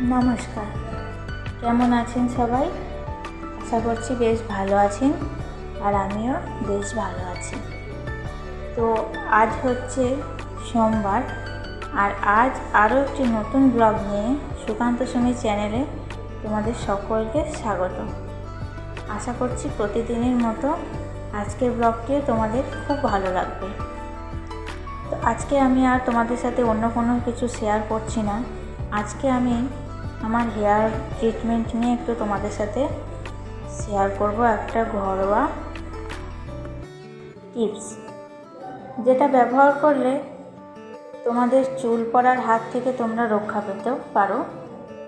নমস্কার। কেমন আছেন সবাই? আশা করছি বেশ ভালো আছেন আর আমিও বেশ ভালো আছি। তো আজ হচ্ছে সোমবার আর আজ আরও একটি নতুন ব্লগ নিয়ে সুকান্ত সমী চ্যানেলে তোমাদের সকলকে স্বাগত। আশা করছি প্রতিদিনের মতো আজকের ব্লগটিও তোমাদের খুব ভালো লাগবে। তো আজকে আমি আর তোমাদের সাথে অন্য কোনো কিছু শেয়ার করছি না। আজকে আমি আমার হেয়ার ট্রিটমেন্ট নিয়ে একটু তোমাদের সাথে শেয়ার করব একটা ঘরোয়া টিপস যেটা ব্যবহার করলে তোমাদের চুল পড়ার হাত থেকে তোমরা রক্ষা পেতেও পারো।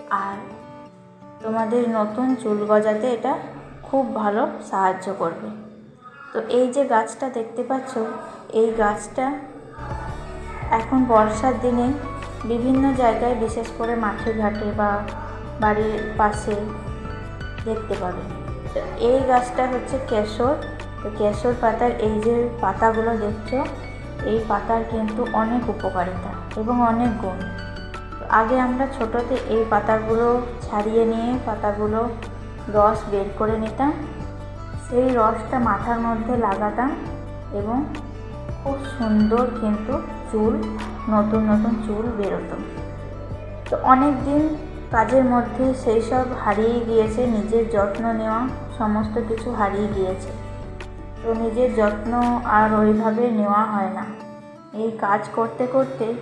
আর তোমাদের নতুন চুল গজাতে এটা খুব ভালো সাহায্য করবে। তো এই যে গাছটা দেখতে পাচ্ছ, এই গাছটা এখন বর্ষার দিনে বিভিন্ন জায়গায়, বিশেষ করে মাঠে ঘাটে বা বাড়ির পাশে দেখতে পাবে। এই গাছটা হচ্ছে কেশর। তো কেশর পাতার এই যে পাতাগুলো দেখছ, এই পাতার কিন্তু অনেক উপকারিতা এবং অনেক গুণ। আগে আমরা ছোটোতে এই পাতাগুলো ছাড়িয়ে নিয়ে পাতাগুলো রস বের করে নিতাম। সেই রসটা মাথার মধ্যে লাগাতাম এবং খুব সুন্দর কিন্তু চুল, নতুন নতুন চুল বেরোতো। তো অনেক দিন কাজের মধ্যে সেই সব হারিয়ে গিয়েছে, নিজের যত্ন নেওয়া, সমস্ত কিছু হারিয়ে গিয়েছে। তো নিজের যত্ন আর ওইভাবে নেওয়া হয় না। এই কাজ করতে করতে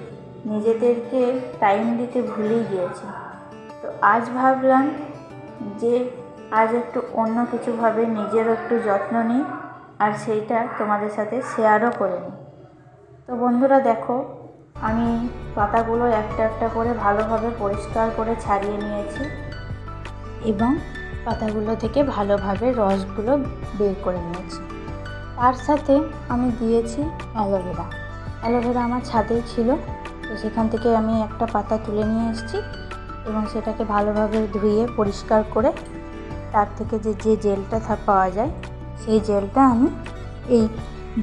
নিজেদেরকে টাইম দিতে ভুলেই গিয়েছি। তো আজ ভাবলাম যে আজ একটু অন্য কিছুভাবে নিজেরও একটু যত্ন নিই, আর সেইটা তোমাদের সাথে শেয়ারও করে নিই। তো বন্ধুরা দেখো, আমি পাতাগুলো একটা একটা করে ভালোভাবে পরিষ্কার করে ছাড়িয়ে নিয়েছি এবং পাতাগুলো থেকে ভালোভাবে রসগুলো বের করে নিয়েছি। তার সাথে আমি দিয়েছি অ্যালোভেরা। অ্যালোভেরা আমার ছাদেই ছিল, তো সেখান থেকে আমি একটা পাতা তুলে নিয়ে এসেছি এবং সেটাকে ভালোভাবে ধুয়ে পরিষ্কার করে তার থেকে যে যে জেলটা পাওয়া যায়, সেই জেলটা আমি এই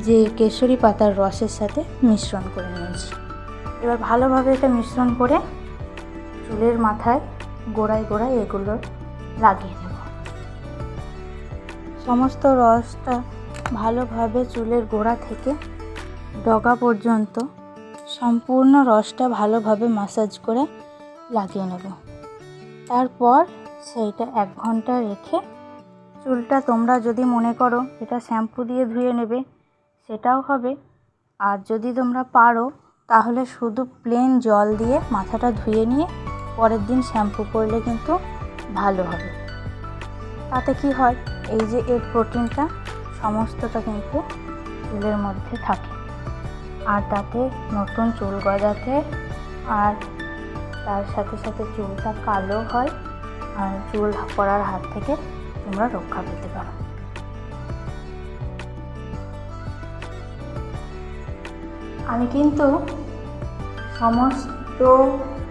যে কেশরি পাতার রসের সাথে মিশ্রণ করে নিয়েছি। এবার ভালোভাবে এটা মিশ্রণ করে চুলের মাথায় গোড়ায় গোড়ায় এগুলো লাগিয়ে নেব। সমস্ত রসটা ভালোভাবে চুলের গোড়া থেকে ডগা পর্যন্ত সম্পূর্ণ রসটা ভালোভাবে মাসাজ করে লাগিয়ে নেব। তারপর সেইটা এক ঘণ্টা রেখে চুলটা তোমরা যদি মনে করো এটা শ্যাম্পু দিয়ে ধুয়ে নেবে সেটাও হবে। আর যদি তোমরা পারো, তাহলে শুধু প্লেন জল দিয়ে মাথাটা ধুয়ে নিয়ে পরের দিন শ্যাম্পু করলে কিন্তু ভালো হবে। তাতে কি হয়? এই যে এর প্রোটিনটা সমস্তটা কিন্তু চুলের মধ্যে থাকে। আর তাতে নতুন চুল গজাতে আর তার সাথে সাথে চুলটা কালো হয় আর চুল পড়ার হাত থেকে তোমরা রক্ষা পেতে পারো। আমি কিন্তু সমস্ত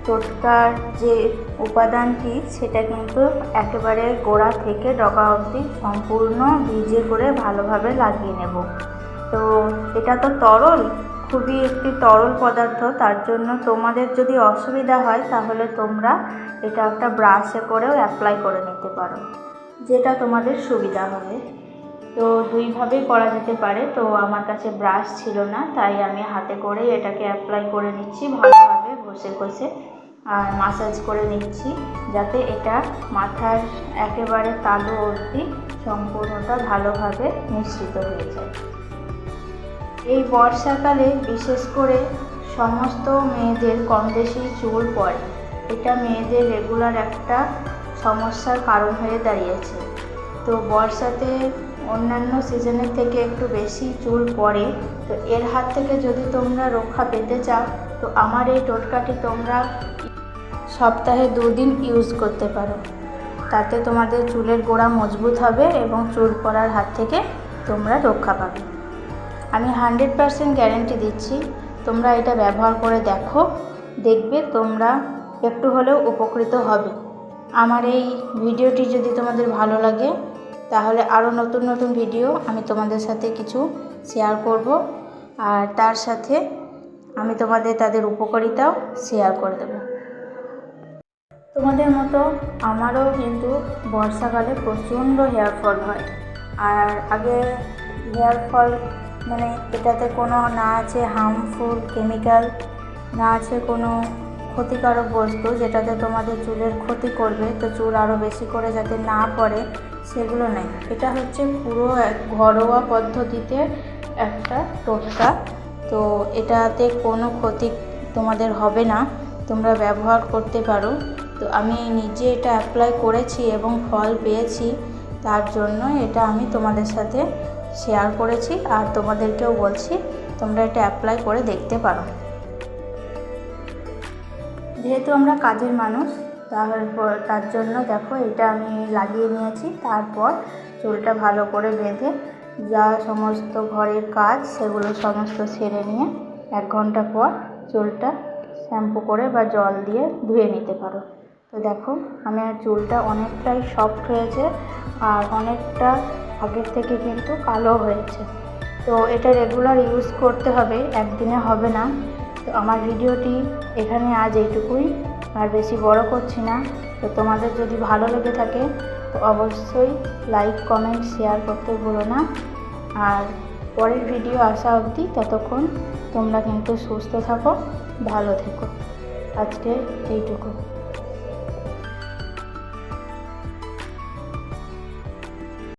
টোটকার যে উপাদানটি, সেটা কিন্তু একেবারে গোড়া থেকে ডগা অবধি সম্পূর্ণ ভিজে করে ভালোভাবে লাগিয়ে নেব। তো এটা তো তরল, খুবই একটি তরল পদার্থ, তার জন্য তোমাদের যদি অসুবিধা হয়, তাহলে তোমরা এটা একটা ব্রাশে করেও অ্যাপ্লাই করে নিতে পারো। যেটা তোমাদের সুবিধা হবে। তো দুইভাবেই করা যেতে পারে। তো আমার কাছে ব্রাশ ছিল না, তাই আমি হাতে করে এটাকে অ্যাপ্লাই করে নিচ্ছি ভালোভাবে, ঘষে ঘষে, আর মাসাজ করে নিচ্ছি, যাতে এটা মাথার একেবারে তালু অবধি সম্পূর্ণটা ভালোভাবে মিশ্রিত হয়ে যায়। এই বর্ষাকালে বিশেষ করে সমস্ত মেয়েদের কম বেশি চুল পড়ে। এটা মেয়েদের রেগুলার একটা সমস্যার কারণ হয়ে দাঁড়িয়েছে। তো বর্ষাতে অন্যান্য সিজনের থেকে একটু বেশি চুল পড়ে, তো এর হাত থেকে যদি তোমরা রক্ষা পেতে চাও, তো আমার এই টোটকাটি তোমরা সপ্তাহে দুদিন ইউজ করতে পারো। তাতে তোমাদের চুলের গোড়া মজবুত হবে এবং চুল পড়ার হাত থেকে তোমরা রক্ষা পাবে। আমি হান্ড্রেড পারসেন্ট গ্যারেন্টি দিচ্ছি, তোমরা এটা ব্যবহার করে দেখো, দেখবে তোমরা একটু হলেও উপকৃত হবে। আমার এই ভিডিওটি যদি তোমাদের ভালো লাগে তাহলে আরও নতুন নতুন ভিডিও আমি তোমাদের সাথে কিছু শেয়ার করব। আর তার সাথে আমি তোমাদের তাদের উপকারিতাও শেয়ার করে দেবো। তোমাদের মতো আমারও কিন্তু বর্ষাকালে প্রচণ্ড হেয়ার ফল হয়। আর আগে হেয়ার ফল মানে এটাতে কোনো না আছে হার্মফুল কেমিক্যাল না আছে কোনো ক্ষতিকারক বস্তু যেটাতে তোমাদের চুলের ক্ষতি করবে। তো চুল আরও বেশি করে যাতে না পড়ে সেগুলো নেই। এটা হচ্ছে পুরো এক ঘরোয়া পদ্ধতিতে একটা টোটকা। তো এটাতে কোনো ক্ষতি তোমাদের হবে না। তোমরা ব্যবহার করতে পারো। তো আমি নিজে এটা অ্যাপ্লাই করেছি এবং ফল পেয়েছি। তার জন্য এটা আমি তোমাদের সাথে শেয়ার করেছি। আর তোমাদেরকেও বলছি, তোমরা এটা অ্যাপ্লাই করে দেখতে পারো। যেহেতু আমরা কাজের মানুষ তারপর তার জন্য দেখো এটা আমি লাগিয়ে নিয়েছি। তারপর চুলটা ভালো করে বেঁধে যা সমস্ত ঘরের কাজ সেগুলো সমস্ত সেরে নিয়ে এক ঘণ্টা পর চুলটা শ্যাম্পু করে বা জল দিয়ে ধুয়ে নিতে পারো। তো দেখো আমার চুলটা অনেকটাই সফট হয়েছে আর অনেকটা আগের থেকে কিন্তু কালো হয়েছে। তো এটা রেগুলার ইউজ করতে হবে, একদিনে হবে না। তো আমার ভিডিওটি এখানে আজ এইটুকুই। আর বেশি বড় করছি না। তো তোমাদের যদি ভালো লেগে থাকে, তো অবশ্যই লাইক কমেন্ট শেয়ার করতে ভুলো না। আর পরের ভিডিও আসা অবধি ততক্ষণ তোমরা কিন্তু সুস্থ থাকো, ভালো থেকো। আজকে এইটুকু।